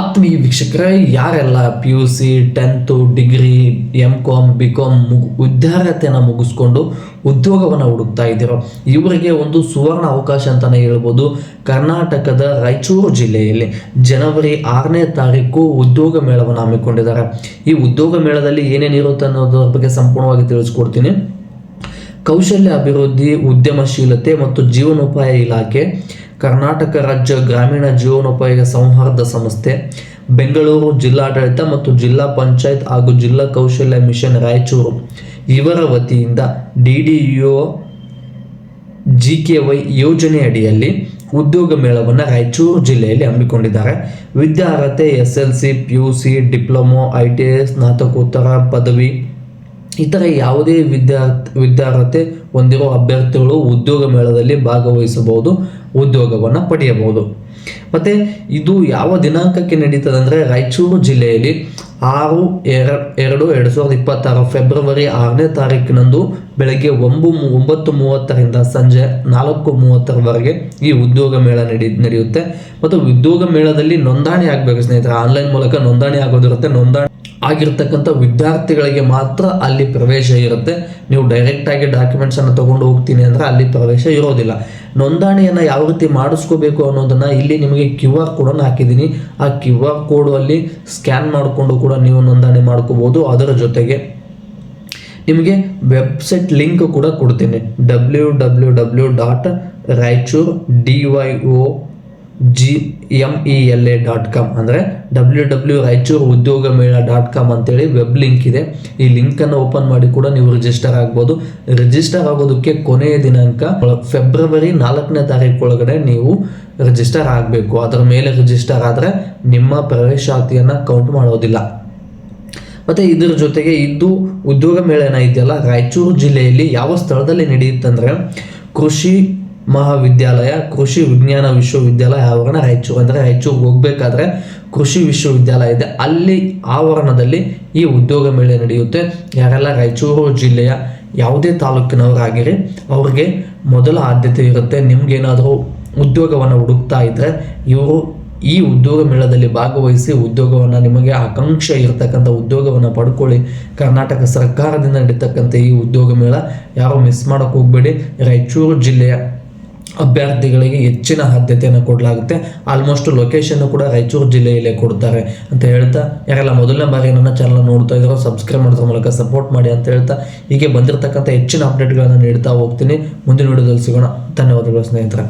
ಆತ್ಮೀಯ ವೀಕ್ಷಕರೇ, ಯಾರೆಲ್ಲ P U C tenth degree M com B com ಮುಗ್ ವಿದ್ಯಾರ್ಹತೆಯನ್ನು ಮುಗಿಸ್ಕೊಂಡು ಉದ್ಯೋಗವನ್ನು ಹುಡುಕ್ತಾ ಇದ್ದೀರೋ, ಇವರಿಗೆ ಒಂದು ಸುವರ್ಣ ಅವಕಾಶ ಅಂತಲೇ ಹೇಳ್ಬೋದು. ಕರ್ನಾಟಕದ ರಾಯಚೂರು ಜಿಲ್ಲೆಯಲ್ಲಿ ಜನವರಿ ಆರನೇ ತಾರೀಕು ಉದ್ಯೋಗ ಮೇಳವನ್ನು ಹಮ್ಮಿಕೊಂಡಿದ್ದಾರೆ. ಈ ಉದ್ಯೋಗ ಮೇಳದಲ್ಲಿ ಏನೇನಿರುತ್ತೆ ಅನ್ನೋದ್ರ ಬಗ್ಗೆ ಸಂಪೂರ್ಣವಾಗಿ ತಿಳಿಸ್ಕೊಡ್ತೀನಿ. ಕೌಶಲ್ಯ ಅಭಿವೃದ್ಧಿ ಉದ್ಯಮಶೀಲತೆ ಮತ್ತು ಜೀವನೋಪಾಯ ಇಲಾಖೆ ಕರ್ನಾಟಕ ರಾಜ್ಯ ಗ್ರಾಮೀಣ ಜೀವನೋಪಾಯ ಸಂಹಾರದ ಸಂಸ್ಥೆ, ಬೆಂಗಳೂರು ಜಿಲ್ಲಾಡಳಿತ ಮತ್ತು ಜಿಲ್ಲಾ ಪಂಚಾಯತ್ ಹಾಗೂ ಜಿಲ್ಲಾ ಕೌಶಲ್ಯ ಮಿಷನ್ ರಾಯಚೂರು. ಇವರ ವತಿಯಿಂದ D D U G K Y ಯೋಜನೆ ಅಡಿಯಲ್ಲಿ ಉದ್ಯೋಗ ಮೇಳವನ್ನು ರಾಯಚೂರು ಜಿಲ್ಲೆಯಲ್ಲಿ ಹಮ್ಮಿಕೊಂಡಿದ್ದಾರೆ. ವಿದ್ಯಾರ್ಹತೆ, S L C, P U C, diploma, I T I, ಸ್ನಾತಕೋತ್ತರ, ಪದವಿ ಇತರ ಯಾವುದೇ ವಿದ್ಯಾರ್ಥಿ ವಿದ್ಯಾರ್ಹತೆ ಹೊಂದಿರುವ ಅಭ್ಯರ್ಥಿಗಳು ಉದ್ಯೋಗ ಮೇಳದಲ್ಲಿ ಭಾಗವಹಿಸಬಹುದು, ಉದ್ಯೋಗವನ್ನು ಪಡೆಯಬಹುದು. ಮತ್ತೆ ಇದು ಯಾವ ದಿನಾಂಕಕ್ಕೆ ನಡೀತದೆ ಅಂದರೆ ರಾಯಚೂರು ಜಿಲ್ಲೆಯಲ್ಲಿ ಆರು ಎರಡು ಎರಡು ಎರಡು ಸಾವಿರದ ಇಪ್ಪತ್ತಾರು ಫೆಬ್ರವರಿ ಆರನೇ ತಾರೀಕಿನಂದು ಬೆಳಗ್ಗೆ ಒಂಬು ಒಂಬತ್ತು ಮೂವತ್ತರಿಂದ ಸಂಜೆ ನಾಲ್ಕು ಮೂವತ್ತರವರೆಗೆ ಈ ಉದ್ಯೋಗ ಮೇಳ ನಡಿ, ನಡೆಯುತ್ತೆ. ಮತ್ತು ಉದ್ಯೋಗ ಮೇಳದಲ್ಲಿ ನೋಂದಣಿ ಆಗಬೇಕು ಸ್ನೇಹಿತರೆ, ಆನ್ಲೈನ್ ಮೂಲಕ ನೋಂದಣಿ ಆಗೋದಿರುತ್ತೆ. ನೋಂದಣಿ ಆಗಿರ್ತಕ್ಕಂಥ ವಿದ್ಯಾರ್ಥಿಗಳಿಗೆ ಮಾತ್ರ ಅಲ್ಲಿ ಪ್ರವೇಶ ಇರುತ್ತೆ. ನೀವು ಡೈರೆಕ್ಟಾಗಿ ಡಾಕ್ಯುಮೆಂಟ್ಸನ್ನು ತೊಗೊಂಡು ಹೋಗ್ತೀನಿ ಅಂದರೆ ಅಲ್ಲಿ ಪ್ರವೇಶ ಇರೋದಿಲ್ಲ. ನೋಂದಣಿಯನ್ನು ಯಾವ ರೀತಿ ಮಾಡಿಸ್ಕೋಬೇಕು ಅನ್ನೋದನ್ನು ಇಲ್ಲಿ ನಿಮಗೆ ಕ್ಯೂ ಆರ್ ಕೋಡನ್ನು ಹಾಕಿದ್ದೀನಿ. ಆ ಕ್ಯೂ ಆರ್ ಕೋಡು ಅಲ್ಲಿ ಸ್ಕ್ಯಾನ್ ಮಾಡಿಕೊಂಡು ಕೂಡ ನೀವು ನೋಂದಣಿ ಮಾಡ್ಕೋಬೋದು. ಅದರ ಜೊತೆಗೆ ನಿಮಗೆ ವೆಬ್ಸೈಟ್ ಲಿಂಕ್ ಕೂಡ ಕೊಡ್ತೀನಿ. W W W dot Raichur D Y O G M E L A dot com ಅಂದರೆ ಡಬ್ಲ್ಯೂ ಡಬ್ಲ್ಯೂ ರಾಯಚೂರು ಉದ್ಯೋಗ ಮೇಳ ಡಾಟ್ ಕಾಮ್ ಅಂತೇಳಿ ವೆಬ್ ಲಿಂಕ್ ಇದೆ. ಈ ಲಿಂಕನ್ನು ಓಪನ್ ಮಾಡಿ ಕೂಡ ನೀವು ರಿಜಿಸ್ಟರ್ ಆಗ್ಬೋದು. ರಿಜಿಸ್ಟರ್ ಆಗೋದಕ್ಕೆ ಕೊನೆಯ ದಿನಾಂಕ ಫೆಬ್ರವರಿ ನಾಲ್ಕನೇ ತಾರೀಕು ಒಳಗಡೆ ನೀವು ರಿಜಿಸ್ಟರ್ ಆಗಬೇಕು. ಅದರ ಮೇಲೆ ರಿಜಿಸ್ಟರ್ ಆದರೆ ನಿಮ್ಮ ಪ್ರವೇಶಾತಿಯನ್ನು ಕೌಂಟ್ ಮಾಡೋದಿಲ್ಲ. ಮತ್ತು ಇದರ ಜೊತೆಗೆ ಇದು ಉದ್ಯೋಗ ಮೇಳ ಇದೆಯಲ್ಲ, ರಾಯಚೂರು ಜಿಲ್ಲೆಯಲ್ಲಿ ಯಾವ ಸ್ಥಳದಲ್ಲಿ ನಡೆಯುತ್ತಂದರೆ ಕೃಷಿ ಮಹಾವಿದ್ಯಾಲಯ, ಕೃಷಿ ವಿಜ್ಞಾನ ವಿಶ್ವವಿದ್ಯಾಲಯ ಆವರಣ ರಾಯಚೂರು. ಅಂದರೆ ರಾಯಚೂರಿಗೆ ಹೋಗಬೇಕಾದ್ರೆ ಕೃಷಿ ವಿಶ್ವವಿದ್ಯಾಲಯ ಇದೆ. ಅಲ್ಲಿ ಆವರಣದಲ್ಲಿ ಈ ಉದ್ಯೋಗ ಮೇಳ ನಡೆಯುತ್ತೆ. ಯಾರೆಲ್ಲ ರಾಯಚೂರು ಜಿಲ್ಲೆಯ ಯಾವುದೇ ತಾಲೂಕಿನವರಾಗಿರಿ, ಅವ್ರಿಗೆ ಮೊದಲ ಆದ್ಯತೆ ಇರುತ್ತೆ. ನಿಮ್ಗೇನಾದರೂ ಉದ್ಯೋಗವನ್ನು ಹುಡುಕ್ತಾ ಇದ್ದರೆ ಇವರು ಈ ಉದ್ಯೋಗ ಮೇಳದಲ್ಲಿ ಭಾಗವಹಿಸಿ ಉದ್ಯೋಗವನ್ನು ನಿಮಗೆ ಆಕಾಂಕ್ಷೆ ಇರತಕ್ಕಂಥ ಉದ್ಯೋಗವನ್ನು ಪಡ್ಕೊಳ್ಳಿ. ಕರ್ನಾಟಕ ಸರ್ಕಾರದಿಂದ ನಡೀತಕ್ಕಂಥ ಈ ಉದ್ಯೋಗ ಮೇಳ ಯಾರು ಮಿಸ್ ಮಾಡೋಕೆ ಹೋಗಬೇಡಿ. ರಾಯಚೂರು ಜಿಲ್ಲೆಯ ಅಭ್ಯರ್ಥಿಗಳಿಗೆ ಹೆಚ್ಚಿನ ಆದ್ಯತೆಯನ್ನು ಕೊಡಲಾಗುತ್ತೆ. ಆಲ್ಮೋಸ್ಟ್ ಲೊಕೇಶನ್ ಕೂಡ ರಾಯಚೂರು ಜಿಲ್ಲೆಯಲ್ಲೇ ಕೊಡ್ತಾರೆ ಅಂತ ಹೇಳ್ತಾ, ಯಾರೆಲ್ಲ ಮೊದಲನೇ ಬಾರಿ ನನ್ನ ಚಾನಲ್ ನೋಡ್ತಾ ಇದ್ರು ಸಬ್ಸ್ಕ್ರೈಬ್ ಮಾಡೋದ್ರ ಮೂಲಕ ಸಪೋರ್ಟ್ ಮಾಡಿ ಅಂತ ಹೇಳ್ತಾ, ಹೀಗೆ ಬಂದಿರತಕ್ಕಂಥ ಹೆಚ್ಚಿನ ಅಪ್ಡೇಟ್ಗಳನ್ನು ನೀಡ್ತಾ ಹೋಗ್ತೀನಿ. ಮುಂದಿನ ವಿಡಿಯೋದಲ್ಲಿ ಸಿಗೋಣ. ಧನ್ಯವಾದಗಳು ಸ್ನೇಹಿತರೆ.